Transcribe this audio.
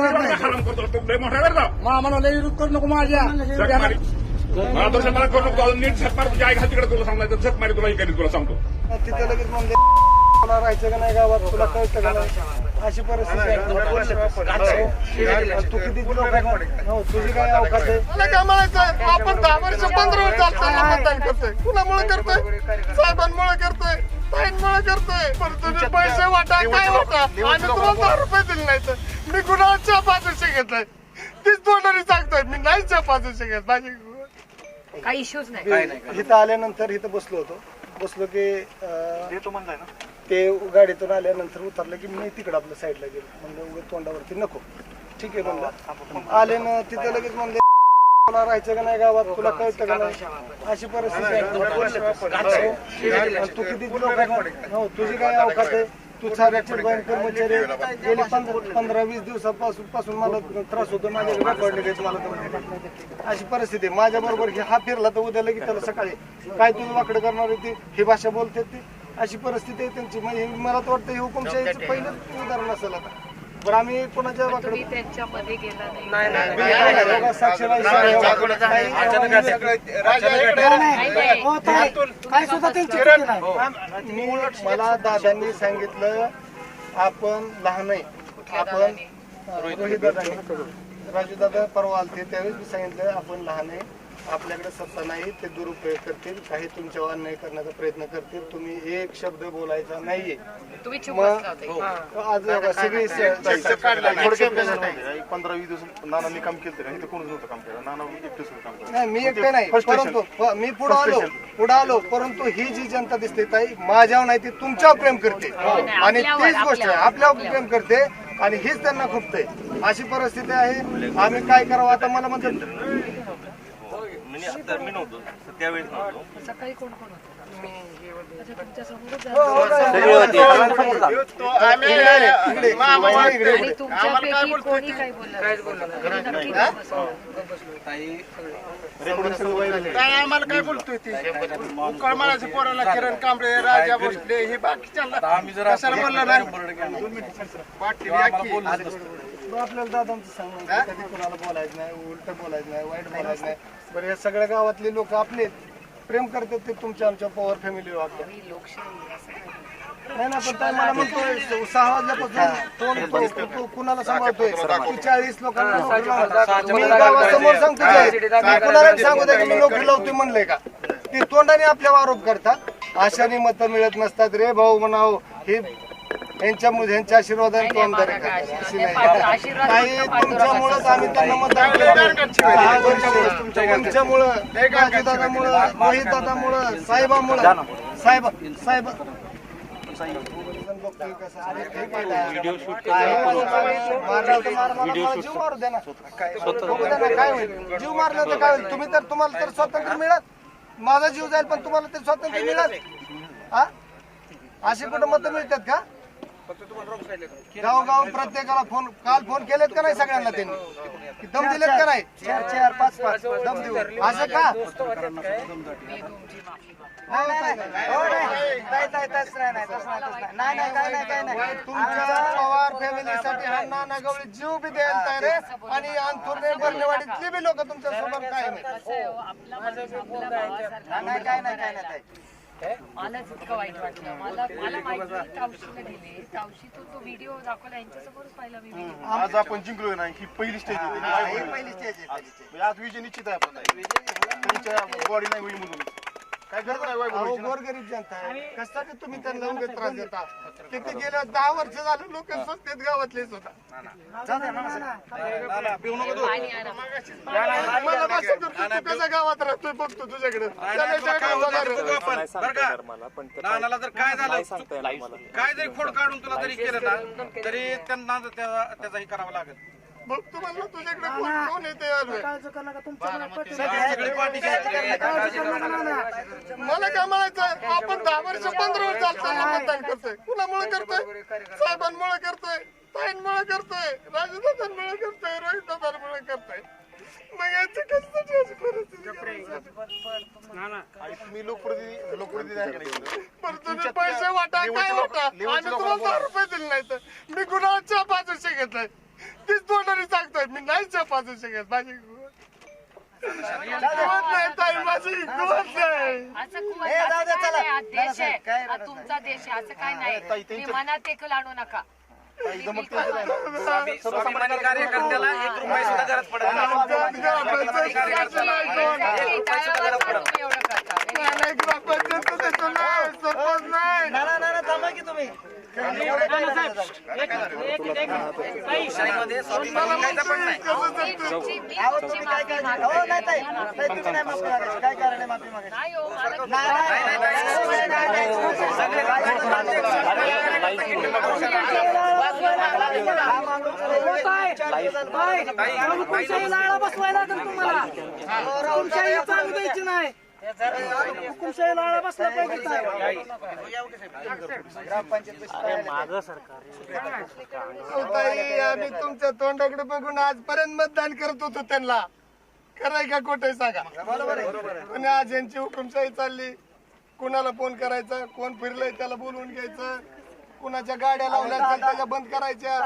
करतो? मामाला विरोध करू नको माझ्या. मला दोष मला करू नको अजून नीट झक मार तुझ्या आई घाल तिकडे तुला सांगायचं झक मारी तुला ही करीन तुला सांगतो तिथे लगेच म्हणले तुला राहायचं का नाही गावात तुला कळतं का नाही अशी परिस्थिती आहे तू किती लोक- हो तुझी काय अवकाश आहे मला काय म्हणायचं आपण दहा वर्ष पंधरा वर्ष चालताना मतदान करतोय कुणामुळे करतोय साहेबांमुळे करतोय ताईंमुळे करतोय पण तुम्ही पैसे वाटा काय वाटा आणि तुम्हाला दहा रुपये दिले नाही मी कुणाच्या पाचशे घेतलाय? तीच तोंडाने सांगतोय मी नाही चहा पाचशे घेत माझी काही इश्यूज नाही. इथं आल्यानंतर इथं बसलो होतो. बसलो की अं, ते गाडीतून आल्यानंतर उतरलं की मी तिकडं आपल्या साईडला गेलो. म्हणलं उगाच तोंडावरती नको. ठीक आहे म्हणलं. आले ना तिथे लगेच म्हणले तुला राहायचं का नाही गावात? तुला कळतं का नाही? अशी परिस्थिती आहे. आणि तू किती हो तुझी काय अवकाश आहे? तू साऱ्याचे बँक कर्मचारी. गेले पंधरा वीस दिवसापासून पासून मला त्रास होतो माझ्या रेकॉर्ड मला. अशी परिस्थिती आहे. माझ्या बरोबर हा फिरला तर उद्या लगेच त्याला सकाळी काय तुझं वाकडं करणार आहे ती? ही भाषा बोलते ती. अशी परिस्थिती आहे त्यांची. म्हणजे मला तर वाटतं हे हुकुमशाहीचं पहिलंच उदाहरण असेल आता. बरं आम्ही कोणाच्या तुम्ही त्यांच्यामध्ये गेला नाही. हो, मला दादांनी सांगितलं आपण लहान आहे. आपण रोहित दादांनी. राजू दादा परवा आलते त्यावेळेस मी सांगितलं आपण लहान आहे आपल्याकडे सत्ता नाही ते दुरुपयोग करतील काही तुमच्यावर अन्याय करण्याचा प्रयत्न करतील तुम्ही एक शब्द बोलायचा नाहीये. तुम्ही चुप मग बसला होते आज सगळी पंधरा वीस दिवस नानांनी काम केलं का इथं कोणच नव्हतं काम केलं. नाना एकटेच होतं काम केलं नाही मी एकटे नाही परंतु प- मी पुढे आलो पुढे आलो परंतु ही जी जनता दिसते ताई माझ्यावर नाही ती तुमच्यावर प्रेम करते. आणि तीच गोष्ट आहे आपल्यावर प्रेम करते आणि हीच त्यांना खुपते. अशी परिस्थिती आहे. आम्ही काय करावं? आता मला म्हणजे मी नव्हतो त्यावेळेस नव्हतो सकाळी कोण कोण हो, आम्हाला काय बोलतोय ती? पोराला किरण कांबळे राजा भोसले हे बाकीच्या कशाला बोलला नाही? की. आपल्याला दादांचं सांगून कधी कोणाला बोलायचं नाही उलट बोलायचं नाही वाईट बोलायचं नाही. बरं या सगळ्या गावातले लोक आपले प्रेम करतात ते तुमच्या आमच्या पॉवर फॅमिली वागतात लोकशाही असं काय? नाही. ना पण काय मला म्हणतोय सहा वाजल्यापासून तो- तो कुणाला सांभाळतोय? तू चाळीस लोकांना नोकरी लावणार. मी गावासमोर सांगतो कुणाला सांगू दे की मी नोकरी लावतोय म्हणलंय का? ते तोंडाने आपल्यावर आरोप करतात. अशाने मतं मिळत नसतात. रे भाऊ म्हणाव हे यांच्या ह्यांच्या आशीर्वादाने. अशी नाही. काही तुमच्यामुळेच आम्ही त्यांना मतदान केलं तुमच्यामुळं दादामुळं रोहित दादामुळं साहेबामुळं. साहेब साहेब व्हिडिओ शूट जीव मारू द्या ना, काय होईल. जीव मारला तर काय होईल? तुम्ही तर तुम्हाला तर स्वातंत्र्य मिळत माझा जीव जाईल पण तुम्हाला ते स्वातंत्र्य मिळत हा? अशी कुठं मत मिळतात का? गाव गाव प्रत्येकाला फोन काल फोन केलेत का नाही सगळ्यांना त्यांनी की दम दिलेत का नाही चार चार पाच पाच दम देऊ असं का मी तुमची माफी मागतो. हो, ताई, ताई. तुमच्या पवार फॅमिलीसाठी हा नाना गवळी जीव बी द्यायला तयार आहे आणि अंथुर्णे बर्नेवाडीतली बी लोक तुमच्यासोबत काय कसं आहे हो, आपला माणूस आपल्या भावासारखा मलाच इतकं वाईट वाटलं मला मला माहिती तावशीला तावशी तो तो व्हिडिओ दाखवला यांच्यासमोरच पाहिला मी आज आपण जिंकलोय ना ही पहिली स्टेज पहिली स्टेज आज विजय निश्चित आहे आपला त्यांच्या बॉडी नाही होईल म्हणून. काय गरज नाही वाईट अहो बोलायची ना. गोरगरीब जनता आहे. कशासाठी तुम्ही त्यांना त्रास देता? किती गेल्या दहा वर्ष झालं लोक स्वस्तेत गावातलेच होता आणा. मला तू कसा गावात राहतोय बघतो तुझ्याकडे. काय होणार? नानाला जर काय झालं काय जरी खोड काढून तुला जरी केलं ना तरी त्यांना करावं लागेल. तुझ्याकडे कोण कोण येते आलोय सगळी पार्टी मला काय म्हणायचं? आपण दहा वर्ष पंधरा वर्ष चालताना मतदान करतोय. कुणामुळे करतोय? साहेबांमुळे करतोय. ताईंमुळे करतोय. राजदादांमुळे करतोय. रोहित दादांमुळे करतोय. मग याची परिस्थिती मी? लोकप्रतिनिधी लोकप्रतिनिधी आहे का नाही? पण तुम्ही पैसे वाटा काय वाटा? आणि तुम्हाला दहा रुपये दिले नाही तर मी कुणाच्या पाचशे घेतलाय. तीच तोंडाने सांगतोय मी नाही चपाचू शकत माझी नाही ताई माझी कुवत नाही. असं कुवत असं काय नाही हा देश आहे. हा तुमचा देश आहे असं काय नाही. तुम्ही मनात देखील आणू नका. स्वाभिमानी कार्यकर्त्याला एक रुपये सुद्धा गरज पडत नाही? नाही, ग्रामपंचायत त्याचं नाही, सरपंच नाही. लोकशाहीमध्ये स्वाभिमानी कायदा पण नाही. नाही हो मला हुकुमशाही लाळा बसवायला लागेल तुम्हाला हुकुमशाही चालू द्यायची नाही हुकुमशाही बसला पाहिजे आम्ही तुमच्या तोंडाकडे बघून आजपर्यंत मतदान करत होतो त्यांना खरंय का खोटं सांगा पण आज यांची हुकुमशाही चालली. कुणाला फोन करायचा कोण फिरलंय त्याला बोलवून घ्यायचं. कुणाच्या गाड्या लावल्या त्याच्या बंद करायच्या.